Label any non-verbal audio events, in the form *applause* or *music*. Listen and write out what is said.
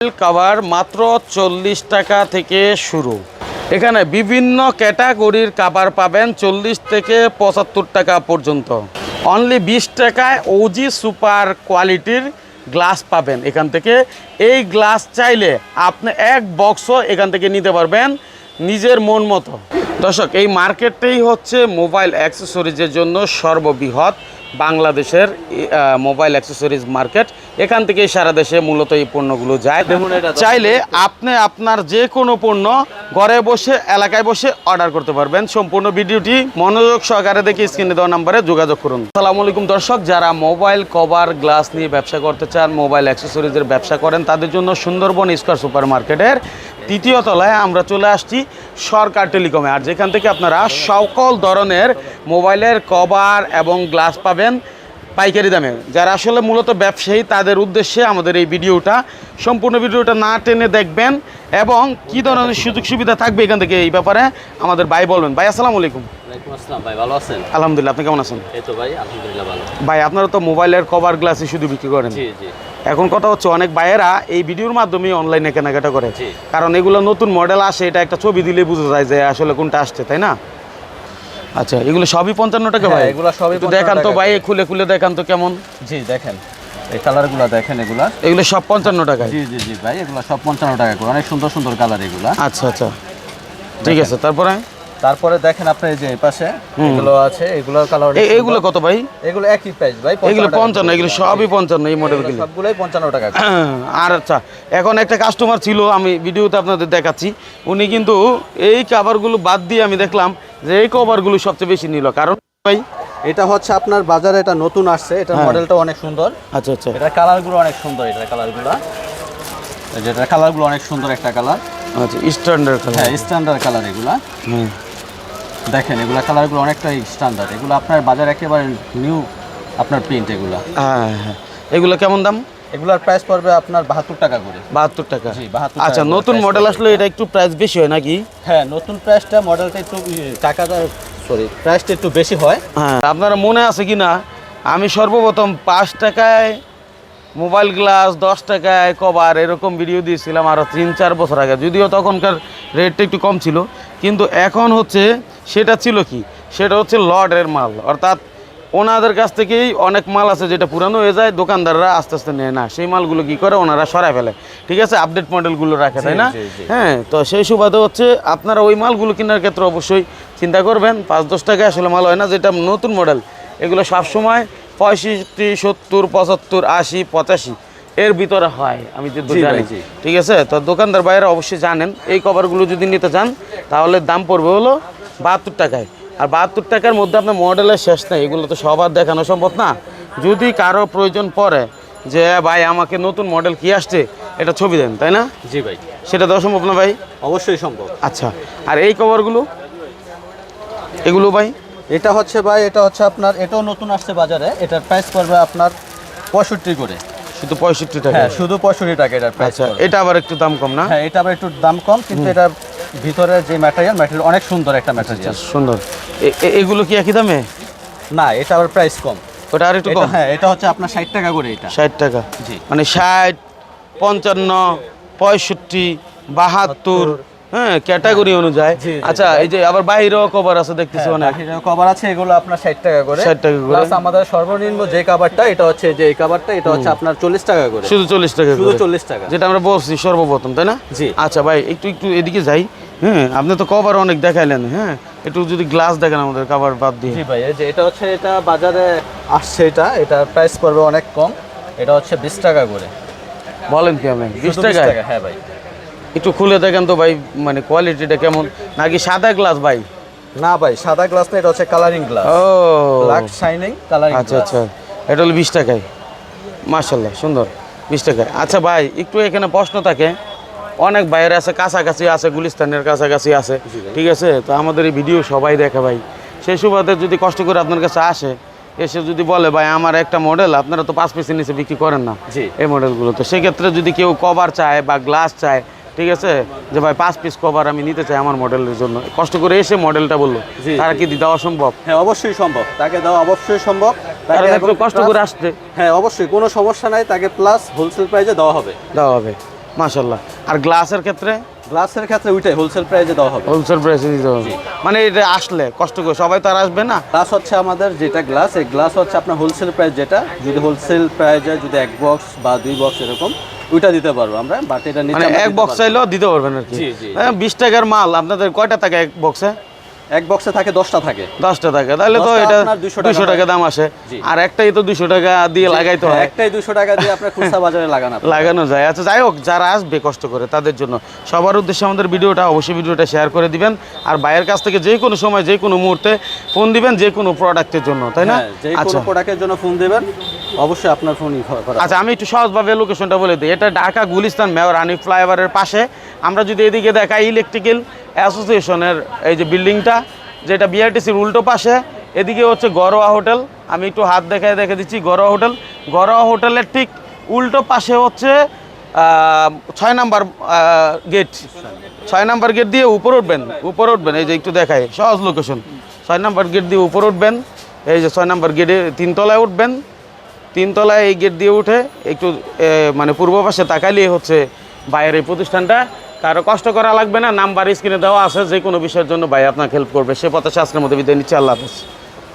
Cover মাত্র চল্লিশ টাকা থেকে শুরু। এখানে বিভিন্ন ক্যাটাগরির কাভার পাবেন চল্লিশ থেকে পঁচাত্তর টাকা পর্যন্ত। অনলি বিশ টাকায় ওজি সুপার কোয়ালিটির গ্লাস পাবেন এখান থেকে। এই গ্লাস চাইলে আপনি এক বক্সও এখান থেকে নিতে পারবেন নিজের মন মতো। দর্শক, এই মার্কেটটাই হচ্ছে মোবাইল অ্যাক্সেসরিজের জন্য সর্ববৃহৎ বাংলাদেশের মোবাইল অ্যাক্সেসরিজ মার্কেট এখান থেকেই সারা দেশে মূলত এই পণ্যগুলো যায়। চাইলে আপনি আপনার যে কোনো পণ্য ঘরে বসে এলাকায় বসে অর্ডার করতে পারবেন। সম্পূর্ণ ভিডিওটি মনোযোগ সহকারে দেখে স্ক্রিনে দেওয়া নাম্বারে যোগাযোগ করুন। আসসালামু আলাইকুম দর্শক যারা মোবাইল কভার গ্লাস নিয়ে ব্যবসা করতে চান মোবাইল অ্যাক্সেসরিজের ব্যবসা করেন তাদের জন্য সুন্দরবন স্কোয়ার সুপার মার্কেটের তৃতীয় তলায় আমরা চলে আসছি সরকার টেলিকমে। আর যেখান থেকে আপনারা সকল ধরনের মোবাইলের কভার এবং গ্লাস পাবেন পাইকারি দামে। যারা আসলে মূলত ব্যবসায়ী, তাদের উদ্দেশ্যে আমাদের এই ভিডিওটা, সম্পূর্ণ ভিডিওটা না টেনে দেখবেন এবং কি ধরনের সুযোগ সুবিধা থাকবে এখান থেকে এই ব্যাপারে আমাদের ভাই বলবেন। ভাই, আসসালামু আলাইকুম। ভাই ভালো আছেন? আলহামদুলিল্লাহ আপনি কেমন আছেন? এই তো ভাই আলহামদুলিল্লাহ ভালো। ভাই আপনারা তো মোবাইলের কভার গ্লাসই শুধু বিক্রি করেন। জি জি। এখন কথা হচ্ছে অনেক ভাইয়েরা এই ভিডিওর মাধ্যমে অনলাইনে কেনাকাটা করে। কারণ এগুলো নতুন মডেল আসে এটা একটা ছবি দিলে বোঝা যায় যে আসলে কোনটা আসছে তাই না? আচ্ছা এগুলো সবই পঞ্চান্ন টাকা ভাই? হ্যাঁ, এগুলো সবই দেখান তো ভাই খুলে খুলে দেখান তো কেমন? জি দেখেন এই কালারগুলো দেখেন এগুলা। এগুলো সব পঞ্চান্ন টাকায়? জি জি জি ভাই এগুলো সব পঞ্চান্ন টাকা করে। অনেক সুন্দর সুন্দর কালার এগুলা। আচ্ছা আচ্ছা। ঠিক আছে তারপরে? তারপরে দেখেন আপনি এই যে পাশে এগুলো আছে এগুলোর কালার এগুলো কত ভাই? এগুলো একই প্রাইস ভাই এগুলো 55 পঞ্চান্ন এগুলো সবই পঞ্চান্ন এই মডেলগুলো সবগুলোই পঞ্চান্ন টাকা *laughs* আর আচ্ছা এখন একটা কাস্টমার ছিল আমি ভিডিওতে আপনাদের দেখাচ্ছি। উনি কিন্তু এই কাভারগুলো বাদ দিয়ে আমি দেখলাম যে এই কভারগুলো সবচেয়ে বেশি নিল। কারণ ভাই এটা হচ্ছে আপনার বাজারে এটা নতুন আসছে এটা হ্যাঁ। মডেলটা অনেক সুন্দর। আচ্ছা আচ্ছা। এটা কালারগুলো অনেক সুন্দর এটা কালারগুলো এই যে এটা কালারগুলো অনেক সুন্দর একটা কালার আচ্ছা স্ট্যান্ডার্ড কালার হ্যাঁ স্ট্যান্ডার্ড কালার এগুলা। হুম। দেখেন এগুলা কালারগুলো অনেকটাই স্ট্যান্ডার্ড এগুলো আপনার বাজার একেবারে নিউ আপনার প্রিন্ট এগুলা। হ্যাঁ হ্যাঁ। এগুলো কেমন দাম? এগুলার প্রাইস পড়বে আপনার বাহাত্তর টাকা করে। বাহাত্তর টাকা। জি, 72 আচ্ছা নতুন মডেল আসলে এটা একটু প্রাইস বেশি হয় নাকি? হ্যাঁ নতুন প্রাইসটা মডেলটা একটু টাকাটা সরি প্রাইসটা একটু বেশি হয়। হ্যাঁ আপনারা মনে আছে কি না আমি সর্বপ্রথম পাঁচ টাকায় মোবাইল গ্লাস দশ টাকায় কভার এরকম ভিডিও দিয়েছিলাম আরও তিন চার বছর আগে। যদিও তখনকার রেটটা একটু কম ছিল কিন্তু এখন হচ্ছে সেটা ছিল কি? সেটা হচ্ছে লর্ডের মাল। অর্থাৎ ওনাদের কাছ থেকেই অনেক মাল আছে যেটা পুরানো হয়ে যায় দোকানদাররা আস্তে আস্তে নেয় না। সেই মালগুলো কি করে? ওনারা সরায় ফেলে। ঠিক আছে? আপডেট মডেলগুলো রাখে তাই না। হ্যাঁ তো সেই সুবাদে হচ্ছে আপনারা ওই মালগুলো কেনার ক্ষেত্রে অবশ্যই চিন্তা করবেন। পাঁচ দশ টাকায় আসলে মাল হয় না যেটা নতুন মডেল এগুলো সবসময় পঁয়ষট্টি সত্তর পঁচাত্তর আশি পঁচাশি। এর ভিতরে হয় আমি জি জানি। ঠিক আছে? তো দোকানদার বাইরে অবশ্যই জানেন এই কভারগুলো যদি নিতে চান তাহলে দাম পড়বে হলো বাহাত্তর টাকায়। আর বাহাত্তর টাকার মধ্যে আপনার মডেলের শেষ নেই এগুলো তো সবার দেখানো সম্ভব না। যদি কারও প্রয়োজন পড়ে যে ভাই আমাকে নতুন মডেল কি আসছে এটা ছবি দেন তাই না? জি ভাই। সেটা দেওয়া সম্ভব না ভাই? অবশ্যই সম্ভব। আচ্ছা আর এই কভারগুলো? এগুলো ভাই? এটা হচ্ছে ভাই এটা হচ্ছে আপনার এটাও নতুন আসছে বাজারে। এটার প্রাইস পড়বে আপনার পঁয়ষট্টি করে। শুধু পঁয়ষট্টি টাকা? হ্যাঁ শুধু পঁয়ষট্টি টাকা এটার প্রাইস আচ্ছা এটা আবার একটু দাম কম না? হ্যাঁ এটা আবার একটু দাম কম কিন্তু এটা ভিতরে যে ম্যাটেরিয়াল ম্যাটেরিয়াল অনেক সুন্দর একটা ম্যাটেরিয়াল সুন্দর। এ- এ- এগুলো কি একই দামে? না এটা আবার প্রাইস কম। ওটা আর একটু কম? হ্যাঁ এটা হচ্ছে আপনার ষাট টাকা করে এটা। ষাট টাকা? জি। মানে ষাট পঞ্চান্ন পঁয়ষট্টি বাহাত্তর হ্যাঁ ক্যাটাগরি অনুযায়ী। আচ্ছা এই যে আবার বাইরেও কভার আছে দেখতেছি অনেক। কভার আছে এগুলো আপনার ষাট টাকা করে। 60 টাকা করে। আমাদের সর্বনিম্ন যে কাভারটা এটা হচ্ছে যে এই কাভারটা এটা হচ্ছে আপনার চল্লিশ টাকা করে। শুধু চল্লিশ টাকা শুধু করে। চল্লিশ টাকা। যেটা আমরা বলছি সর্বপ্রথম তাই না? জি। আচ্ছা ভাই একটু একটু এদিকে যাই। হ্যাঁ আপনি তো কভার অনেক দেখাইলেন হ্যাঁ? একটু যদি গ্লাস দেখেন আমাদের কভার বাদ দিয়ে। জি ভাই এই যে এটা হচ্ছে এটা বাজারে আসছে এটা। এটার প্রাইস পড়বে অনেক কম। এটা হচ্ছে বিশ টাকা করে। বলেন কি আপনি বিশ শুধু 20 টাকায় হ্যাঁ ভাই। একটু খুলে দেখেন তো ভাই মানে কোয়ালিটিটা কেমন? নাকি সাদা গ্লাস ভাই? না ভাই সাদা গ্লাস না এটা হচ্ছে কালারিং গ্লাস ও। ব্ল্যাক শাইনিং কালারিং আচ্ছা আচ্ছা। এটা হলো বিশ টাকায়। মার্শাল্লাহ সুন্দর। বিশ টাকায়। আচ্ছা ভাই একটু এখানে প্রশ্ন থাকে। অনেক বাইরে আছে কাছাকাছি আছে গুলিস্তানের কাছাকাছি আছে। ঠিক আছে? তো আমাদের এই ভিডিও সবাই দেখে ভাই। সেই সুবাদে যদি কষ্ট করে আপনার কাছে আসে এসে যদি বলে ভাই আমার একটা মডেল আপনারা তো পাঁচ পিসের নিচে বিক্রি করেন না। এই মডেলগুলো তো সেক্ষেত্রে যদি কেউ কভার চায় বা গ্লাস চায় ঠিক আছে? যে ভাই পাঁচ পিস কভার আমি নিতে চাই আমার মডেলের জন্য। কষ্ট করে এসে মডেলটা বলল তারা কি দেওয়া সম্ভব? হ্যাঁ অবশ্যই সম্ভব। তাকে দেওয়া অবশ্যই সম্ভব। কারণ একটু কষ্ট করে আসতে হ্যাঁ অবশ্যই কোনো সমস্যা নাই। তাকে প্লাস হোলসেল প্রাইসে দেওয়া হবে। দেওয়া হবে মাশাল্লাহ আর গ্লাসের ক্ষেত্রে? গ্লাসের ক্ষেত্রে ওইটাই হোলসেল প্রাইসে দেওয়া হবে। হোলসেল প্রাইসে দিতে হবে। মানে এটা আসলে কষ্ট করে সবাই তো আর আসবে না? গ্লাস হচ্ছে আমাদের যেটা গ্লাস এই গ্লাস হচ্ছে আপনার হোলসেল প্রাইস যেটা। যদি হোলসেল প্রাইসে যদি এক বক্স বা দুই বক্স এরকম ওইটা দিতে পারব আমরা বাট এটা মানে এক বক্স চাইলেও দিতে পারবেন আর কি। হ্যাঁ, বিশ টাকার মাল আপনাদের কয়টা থাকে এক বক্সে এক বক্সে থাকে দশটা থাকে। দশটা টাকা তাহলে তো এটা 200 টাকা দুশো টাকা দাম আসে। আর একটাই তো দুশো টাকা দিয়ে লাগাইতে হ্যাঁ, একটাই দুশো টাকা দিয়ে আপনার খুচরা *laughs* বাজারে লাগানো লাগানো যায়। আচ্ছা যাই হোক যারা আসবে কষ্ট করে তাদের জন্য। সবার উদ্দেশ্যে আমাদের ভিডিওটা অবশ্যই ভিডিওটা শেয়ার করে দিবেন। আর ভাইয়ের কাছ থেকে যে কোনো সময় যে কোনো মুহূর্তে ফোন দিবেন যে কোনো প্রোডাক্টের জন্য তাই না? হ্যাঁ যে আচ্ছা। কোনো প্রোডাক্টের জন্য ফোন দেবেন অবশ্যই আপনার ফোনই করা আচ্ছা আমি একটু সহজভাবে লোকেশনটা বলে দিই। এটা ঢাকা গুলিস্তান মেয়র আনিফ ফ্লাইওভারের পাশে। আমরা যদি এদিকে দেখাই ইলেকট্রিক্যাল অ্যাসোসিয়েশনের এই যে বিল্ডিংটা, যেটা বিআরটিসির উল্টো পাশে, এদিকে হচ্ছে গরোয়া হোটেল। আমি একটু হাত দেখায় দেখে দিচ্ছি গরোয়া হোটেল। গরোয়া হোটেলের ঠিক উল্টো পাশে হচ্ছে ছয় নাম্বার গেট ছয় নাম্বার গেট দিয়ে উপরে উঠবেন উপরে উঠবেন, এই যে একটু দেখায়, সহজ লোকেশন ছয় নাম্বার গেট দিয়ে উপরে উঠবেন, এই যে ছয় নাম্বার গেটে তিনতলায় উঠবেন। তিনতলায় এই গেট দিয়ে উঠে একটু মানে পূর্ব পাশে তাকাইলেই হচ্ছে বাইরের প্রতিষ্ঠানটা। কারও কষ্ট করা লাগবে না নাম্বার স্ক্রিনে দেওয়া আছে যে কোনো বিষয়ের জন্য ভাই আপনাকে হেল্প করবে। সে পথে আজকের মধ্যে বিদায় নিচ্ছে, আল্লাহ হাফেজ।